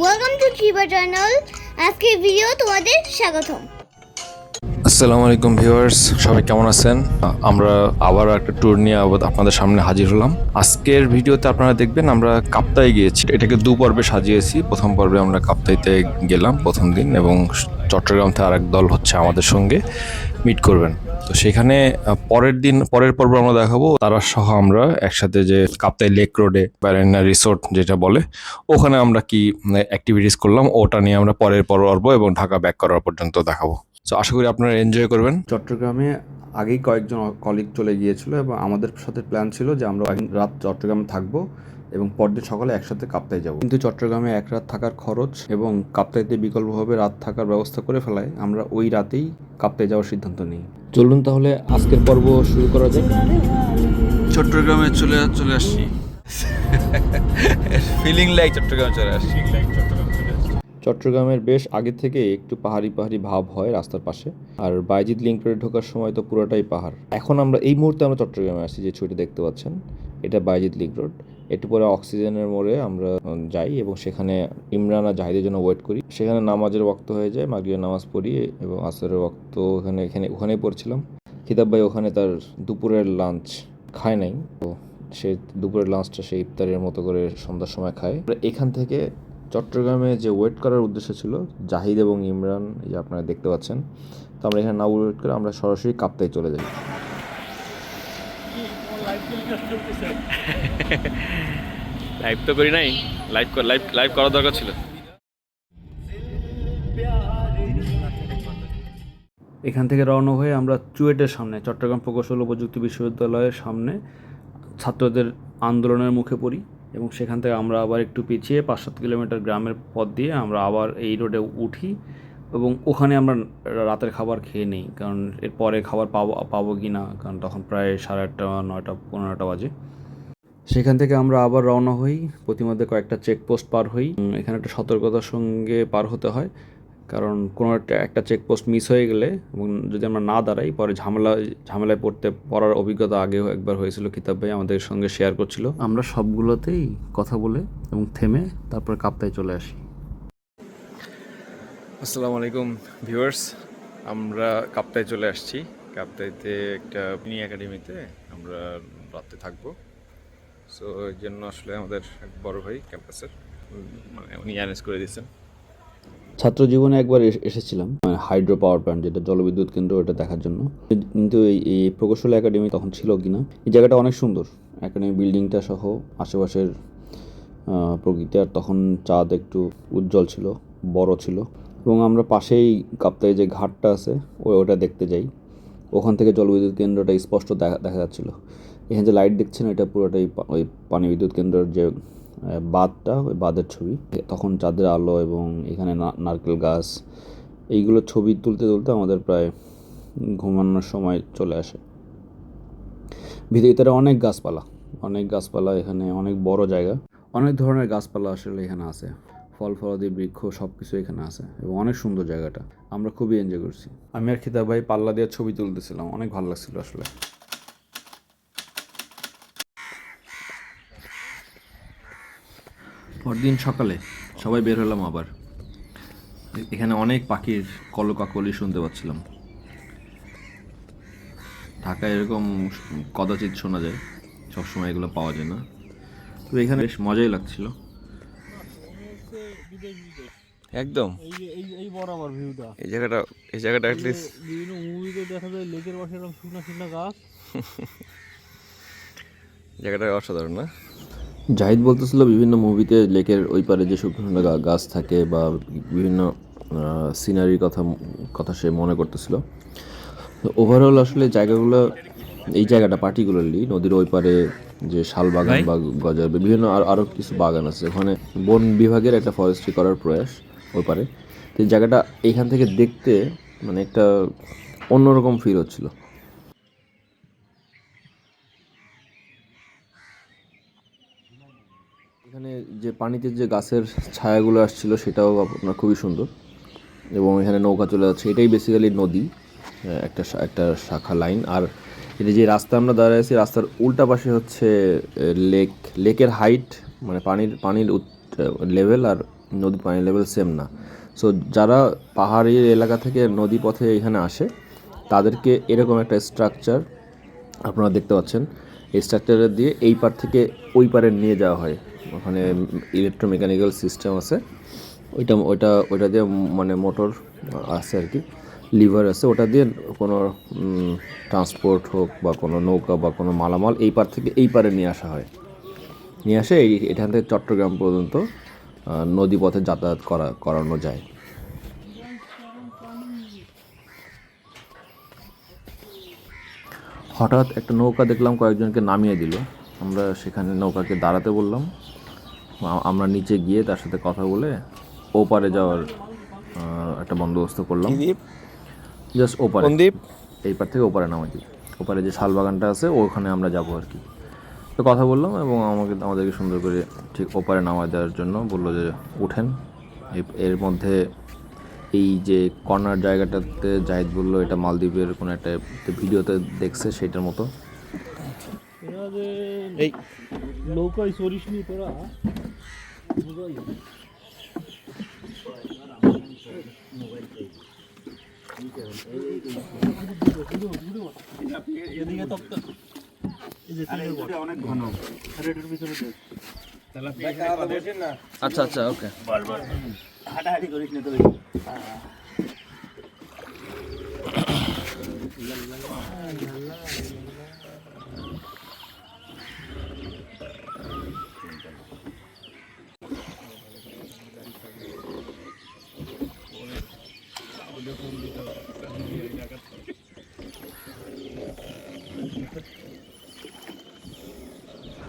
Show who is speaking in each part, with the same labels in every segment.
Speaker 1: Welcome to ট্রিবা channel আজকের video তোমাদের স্বাগতম।
Speaker 2: আসসালামু আলাইকুম ভিউয়ার্স, সবাই কেমন আছেন? আমরা আবার একটা ট্যুর নিয়ে আপনাদের সামনে হাজির হলাম। আজকের ভিডিওতে আপনারা দেখবেন আমরা কাপ্তাই গিয়েছি। এটাকে দু পর্বে সাজিয়েছি। প্রথম পর্বে আমরা কাপ্তাইতে গেলাম প্রথম দিন এবং চট্টগ্রাম থেকে আরেক দল হচ্ছে আমাদের সঙ্গে মিট করবেন। তো সেখানে পরের দিন, পরের পর্ব আমরা দেখাবো। তারা সহ আমরা একসাথে যে কাপ্তাই লেক রোডে ব্যারেনা রিসোর্ট যেটা বলে, ওখানে আমরা কি অ্যাক্টিভিটিস করলাম, ওটা নিয়ে আমরা পরের পর্ব এবং ঢাকা ব্যাক করার পর্যন্ত দেখাবো। তো আশা করি আপনারা এনজয় করবেন।
Speaker 3: চট্টগ্রামে আগেই কয়েকজন কলিগ চলে গিয়েছিল এবং আমাদের সাথে প্ল্যান ছিল যে আমরা রাত চট্টগ্রামে থাকব। এবং পরদিন সকালে একসাথে কাপ্তাই যাব। কিন্তু চট্টগ্রামে এক রাত থাকার খরচ এবং কাপ্তাইতে বিকল্পভাবে রাত থাকার ব্যবস্থা করে ফেলায় আমরা ওই রাতেই কাপ্তাই যাওয়ার সিদ্ধান্ত নিই। চলুন তাহলে আজকের পর্ব শুরু করা যাক।
Speaker 2: চট্টগ্রামে চলে চলে আসছি। ফিলিং লাইক চট্টগ্রামে চলে আসছি।
Speaker 3: চট্টগ্রামের বেশ আগে থেকে একটু পাহাড়ি পাহাড়ি ভাব হয় রাস্তার পাশে। আর বাইজিৎ লিঙ্ক রোডে ঢোকার সময় তো পুরোটাই পাহাড়। এখন আমরা এই মুহূর্তে আমরা চট্টগ্রামে আসছি যে ছবিটি দেখতে পাচ্ছেন এটা বাইজিৎ লিঙ্ক রোড। একটু পরে অক্সিজেনের মোড়ে আমরা যাই এবং সেখানে ইমরান আর জাহিদের জন্য ওয়েট করি। সেখানে নামাজের ওক্ত হয়ে যায়, মাগরিবের নামাজ পড়ি এবং আসরের ওক্ত ওখানে, এখানে, ওখানেই পড়ছিলাম। খিতাব ভাই ওখানে তার দুপুরের লাঞ্চ খায় নাই, তো সে দুপুরের লাঞ্চটা সে ইফতারের মতো করে সন্ধ্যার সময় খায়। এখান থেকে চট্টগ্রামে যে ওয়েট করার উদ্দেশ্য ছিল, জাহিদ এবং ইমরান, এই যে আপনারা দেখতে পাচ্ছেন, তো আমরা এখানে না ওয়েট করে আমরা সরাসরি কাপ্তাই চলে যাই।
Speaker 2: লাইভ তো করি নাই লাইভ লাইভ লাইভ করা দরকার ছিল।
Speaker 3: এখান থেকে রওনা হয়ে আমরা চুয়েটের সামনে, চট্টগ্রাম প্রকৌশল ও প্রযুক্তি বিশ্ববিদ্যালয়ের সামনে ছাত্রদের আন্দোলনের মুখে পড়ি এবং সেখান থেকে আমরা আবার একটু পিছিয়ে পাঁচ সাত কিলোমিটার গ্রামের পথ দিয়ে আমরা আবার এই রোডে উঠি এবং ওখানে আমরা রাতের খাবার খেয়ে নিই, কারণ এরপরে খাবার পাবো পাবো কি না কারণ তখন প্রায় সাড়ে আটটা, নয়টা, পনেরোটা বাজে। সেখান থেকে আমরা আবার রওনা হই। প্রতিমধ্যে কয়েকটা চেকপোস্ট পার হই। এখানে একটা সতর্কতার সঙ্গে পার হতে হয়। কারণ কোনো একটা একটা চেকপোস্ট মিস হয়ে গেলে এবং যদি আমরা না দাঁড়াই, পরে ঝামেলা, ঝামেলায় পড়তে, পড়ার অভিজ্ঞতা আগেও একবার হয়েছিল কিতাব ভাই আমাদের সঙ্গে শেয়ার করছিল। আমরা সবগুলোতেই কথা বলে এবং থেমে তারপর কাপ্তায় চলে আসি।
Speaker 2: আসসালামু আলাইকুম ভিউয়ার্স, আমরা কাপ্তায় চলে আসছি। কাপ্তাইতে একটা মিনি একাডেমিতে আমরা রাতে থাকব। সো এর জন্য আসলে আমাদের এক বড় ভাই ক্যাম্পাসের মানে উনি অ্যারেঞ্জ করে দিয়েছেন।
Speaker 3: ছাত্র জীবনে একবার এস- এসেছিলাম হাইড্রো পাওয়ার প্ল্যান্ট, যেটা জলবিদ্যুৎ কেন্দ্র, ওটা দেখার জন্য। কিন্তু এই প্রকৌশল একাডেমি তখন ছিল কিনা, এই জায়গাটা অনেক সুন্দর। একাডেমি বিল্ডিংটা সহ আশেপাশের প্রকৃতি, আর তখন চাঁদ একটু উজ্জ্বল ছিল, বড় ছিল। এবং আমরা পাশেই কাপ্তাই যে ঘাটটা আছে, ওই, ওটা দেখতে যাই। ওখান থেকে জলবিদ্যুৎ কেন্দ্রটা স্পষ্ট দেখা দেখা যাচ্ছিল। এখানে যে লাইট দেখছেন, এটা পুরোটাই ওই পানি বিদ্যুৎ কেন্দ্রের যে বাঁধটা, ওই বাঁধের ছবি। তখন চাঁদের আলো এবং এখানে নারকেল গাছ, এইগুলো ছবি তুলতে তুলতে আমাদের প্রায় ঘুমানোর সময় চলে আসে। ভিতরে অনেক গাছপালা অনেক গাছপালা এখানে, অনেক বড় জায়গা। অনেক ধরনের গাছপালা আসলে এখানে আছে। ফল ফলাদি বৃক্ষ সব কিছু এখানে আছে এবং অনেক সুন্দর জায়গাটা। আমরা খুবই এনজয় করছি। আমি আর খিতাব ভাই পাল্লা দিয়ে ছবি তুলতেছিলাম, অনেক ভালো লাগছিল আসলে। পরদিন সকালে সবাই বের হলাম আবার। এখানে অনেক পাখির কলকাকলি শুনতে পাচ্ছিলাম। ঢাকায় এরকম কদাচিৎ শোনা যায় সবসময় এগুলো পাওয়া যায় না। তো এখানে বেশ মজাই লাগছিল।
Speaker 2: একদম।
Speaker 4: এই যে এই এই বরাবর ভিউটা
Speaker 2: এই জায়গাটা এই জায়গাটা
Speaker 4: এই যে
Speaker 2: অ্যাটলিস্ট
Speaker 4: বিভিন্ন মুভিতে দেখা যায় লেকের পাশে এরকম শুকনা শুকনা গাছ।
Speaker 2: জায়গাটা অসাধারণ না?
Speaker 3: জাহিদ বলতেছিল বিভিন্ন মুভিতে লেকের ওই পারে যে শুকনো গাছ থাকে বা বিভিন্ন সিনারির কথা কথা সে মনে করতেছিল। ওভারঅল আসলে জায়গাগুলো এই জায়গাটা পার্টিকুলারলি নদীর ওই পারে যে শাল বাগান বা গজার বিভিন্ন আর আরও কিছু বাগান আছে। ওখানে বন বিভাগের একটা ফরেস্ট্রি করার প্রয়াস ওই পারে। তো জায়গাটা এইখান থেকে দেখতে মানে একটা অন্যরকম ফিল হচ্ছিল এখানে যে পানিতে যে গাছের ছায়াগুলো আসছিল, সেটাও আপনার খুবই সুন্দর। এবং এখানে নৌকা চলে যাচ্ছে। এটাই বেসিক্যালি নদী একটা একটা শাখা লাইন। আর এটা যে রাস্তা আমরা দাঁড়িয়ে আছি, রাস্তার উল্টা পাশে হচ্ছে লেক লেকের হাইট মানে পানির পানির লেভেল আর
Speaker 2: নদীর পানির লেভেল সেম না। সো যারা পাহাড়ি এলাকা থেকে নদী পথে এখানে আসে, তাদেরকে এরকম একটা স্ট্রাকচার আপনারা দেখতে পাচ্ছেন। এই স্ট্রাকচারে দিয়ে এই পার থেকে ওই পারে নিয়ে যাওয়া হয়। ওখানে ইলেকট্রোমেকানিক্যাল সিস্টেম আছে। ওইটা ওইটা ওইটা দিয়ে মানে মোটর আছে আর কি। লিভার আছে, ওটা দিয়ে কোনো ট্রান্সপোর্ট হোক বা কোনো নৌকা বা কোনো মালামাল এই পার থেকে, এই পারে নিয়ে আসা হয়। নিয়ে আসে এই, এখান থেকে চট্টগ্রাম পর্যন্ত নদীপথে যাতায়াত করা, করানো যায়। হঠাৎ একটা নৌকা দেখলাম, কয়েকজনকে নামিয়ে দিল। আমরা সেখানে নৌকাকে দাঁড়াতে বললাম। আমরা নিচে গিয়ে তার সাথে কথা বলে ওপারে যাওয়ার একটা বন্দোবস্ত করলাম। জাস্ট ওপারে। এই পার থেকে ওপারে নামাই ওপারে যে শাল বাগানটা আছে ওখানে আমরা যাব আর কি। তো কথা বললাম এবং আমাকে আমাদেরকে সুন্দর করে ঠিক ওপারে নামায় দেওয়ার জন্য বলল যে উঠেন। এর মধ্যে এই যে কর্নার জায়গাটাতে জাহিদ বলল এটা মালদ্বীপের কোনো একটা ভিডিওতে দেখছে সেটার মতো।
Speaker 4: এই নৌকায় নি তোরা।
Speaker 2: আচ্ছা আচ্ছা ওকে।
Speaker 4: হাঁটাহাঁটি করিস না তো
Speaker 2: আপনারা নিশ্চয়ই শ্রুতি মধুর ডাক শুনতে পাচ্ছেন পাখির
Speaker 4: এবার না একটা ছবি তোর সামনে দিয়ে একটা একটা একজন লাইনে নিয়ে একটা ছবি তোর এই খিতাব ভাই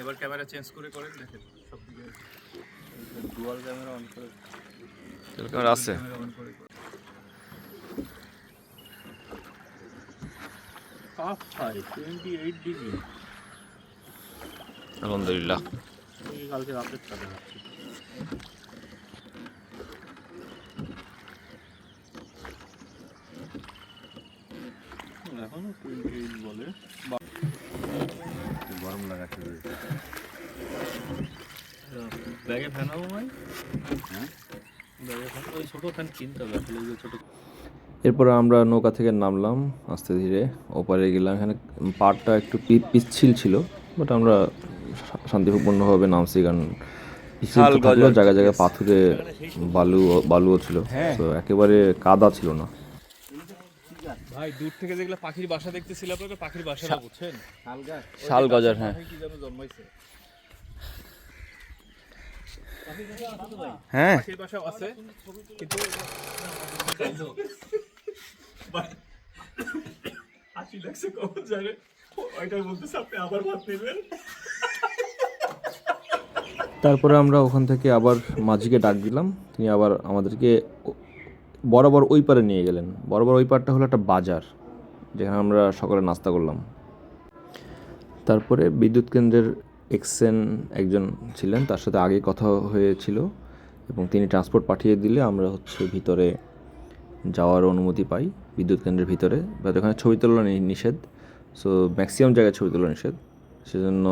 Speaker 3: এবার ক্যামেরা চেঞ্জ করে করেন দেখেন সব দিকে। ডুয়াল ক্যামেরা অন করে।
Speaker 2: ক্যামেরা আছে। আলহামদুলিল্লাহ।
Speaker 4: কালকে এখনও টোয়েন্টি এইট বলে। ব্যাগে ফ্যান হব ভাই হ্যাঁ ব্যাগে ফ্যান? ওই ছোটো ফ্যান কিনতে হবে আসলে ওই ছোটো।
Speaker 2: এরপর আমরা নৌকা থেকে নামলাম আস্তে ধীরে। ওপারে গেলাম এখানে পাড়টা একটু পি- পিচ্ছিল ছিল বাট আমরা শান্তিপূর্ণভাবে নামছি কারণ পিচ্ছিল তো থাকলেও জায়গায় জায়গায় পাথুরে বালু বালুও ছিল। তো একেবারে কাদা ছিল না।
Speaker 3: ভাই দূর থেকে যেগুলো পাখির বাসা দেখতেছিল আপনাকে পাখির বাসাটা বুঝছেন?
Speaker 2: শাল গজার হ্যাঁ।
Speaker 3: কি যেন জন্মাইছে।
Speaker 2: হ্যাঁ।
Speaker 3: পাখির বাসা আছে কিন্তু আশি লাগছে কখন জানে ওইটাই বলতেছে আপনি আবার ভাত নেবেন।
Speaker 2: তারপরে আমরা ওখান থেকে আবার মাঝিকে ডাক দিলাম। তিনি আবার আমাদেরকে বরাবর ওই পারে নিয়ে গেলেন। বরাবর ওই পারটা হলো একটা বাজার যেখানে আমরা সকালে নাস্তা করলাম। তারপরে বিদ্যুৎ কেন্দ্রের এক্সেন একজন ছিলেন, তার সাথে আগে কথা হয়েছিল এবং তিনি ট্রান্সপোর্ট পাঠিয়ে দিলে আমরা হচ্ছে ভিতরে যাওয়ার অনুমতি পাই, বিদ্যুৎ কেন্দ্রের ভিতরে। বা ওখানে ছবি তোলা নিষেধ। সো ম্যাক্সিমাম জায়গায় ছবি তোলা নিষেধ। সেজন্য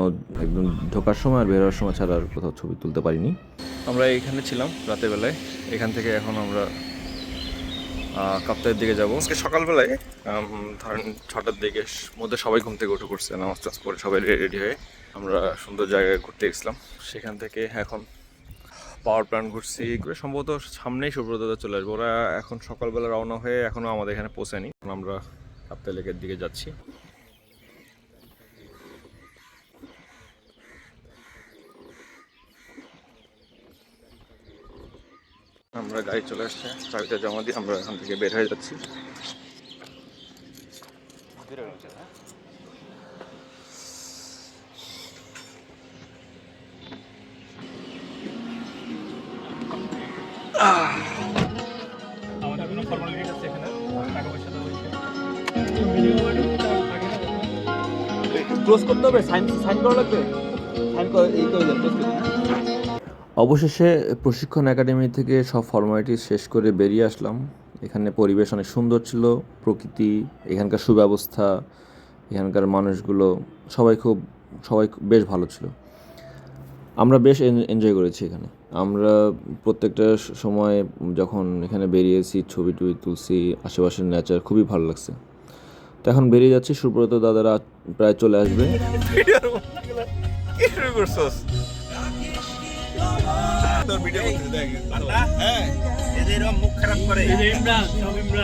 Speaker 2: একদম ঢোকার সময় আর বের হওয়ার সময় ছাড়া আর কোথাও ছবি তুলতে পারিনি। আমরা এখানে ছিলাম রাতের বেলায়। এখান থেকে এখন আমরা কাপ্তায়ের দিকে যাব। আজকে সকালবেলায় ধরেন ছটার দিকে মধ্যে সবাই ঘুম থেকে উঠে পড়ছে, নামাজ টাজ করে সবাই রেডি হয়ে আমরা সুন্দর জায়গায় ঘুরতে গেছিলাম। সেখান থেকে এখন পাওয়ার প্ল্যান্ট ঘুরছি, ঘুরে সম্ভবত সামনেই সুব্রতদা চলে আসব। ওরা এখন সকালবেলা রওনা হয়ে এখনও আমাদের এখানে পৌঁছায়নি। আমরা কাপ্তাই লেকের দিকে যাচ্ছি। আমরা গাড়ি চলে আসছে। চাবিটা জমা দিয়ে আমরা এখান থেকে বের হয়ে যাচ্ছি।
Speaker 4: ক্লোজ করতে হবে সাইন সাইন করা লাগবে? সাইন করে এই তো ক্লোজ করতে
Speaker 2: অবশেষে প্রশিক্ষণ একাডেমি থেকে সব ফর্মালিটি শেষ করে বেরিয়ে আসলাম। এখানে পরিবেশ অনেক সুন্দর ছিল, প্রকৃতি, এখানকার সুব্যবস্থা, এখানকার মানুষগুলো, সবাই খুব, সবাই বেশ ভালো ছিল। আমরা বেশ এনজয় করেছি এখানে। আমরা প্রত্যেকটা সময় যখন এখানে বেরিয়েছি, ছবি টবি তুলছি, আশেপাশের নেচার খুবই ভালো লাগছে। তো এখন বেরিয়ে যাচ্ছি, সুব্রত দাদারা প্রায় চলে আসবে।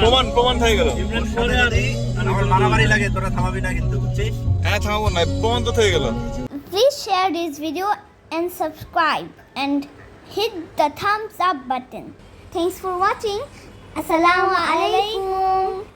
Speaker 5: প্রমাণ প্রমাণ হয়ে গেল
Speaker 4: আমার মারামারি লাগে তোরা থামাবি না কিন্তু বুঝছিস
Speaker 5: হ্যাঁ থামাবো না প্রমাণ তো হয়ে গেল
Speaker 1: Please share this video and subscribe and hit the thumbs up button. Thanks for watching. Assalamu alaikum.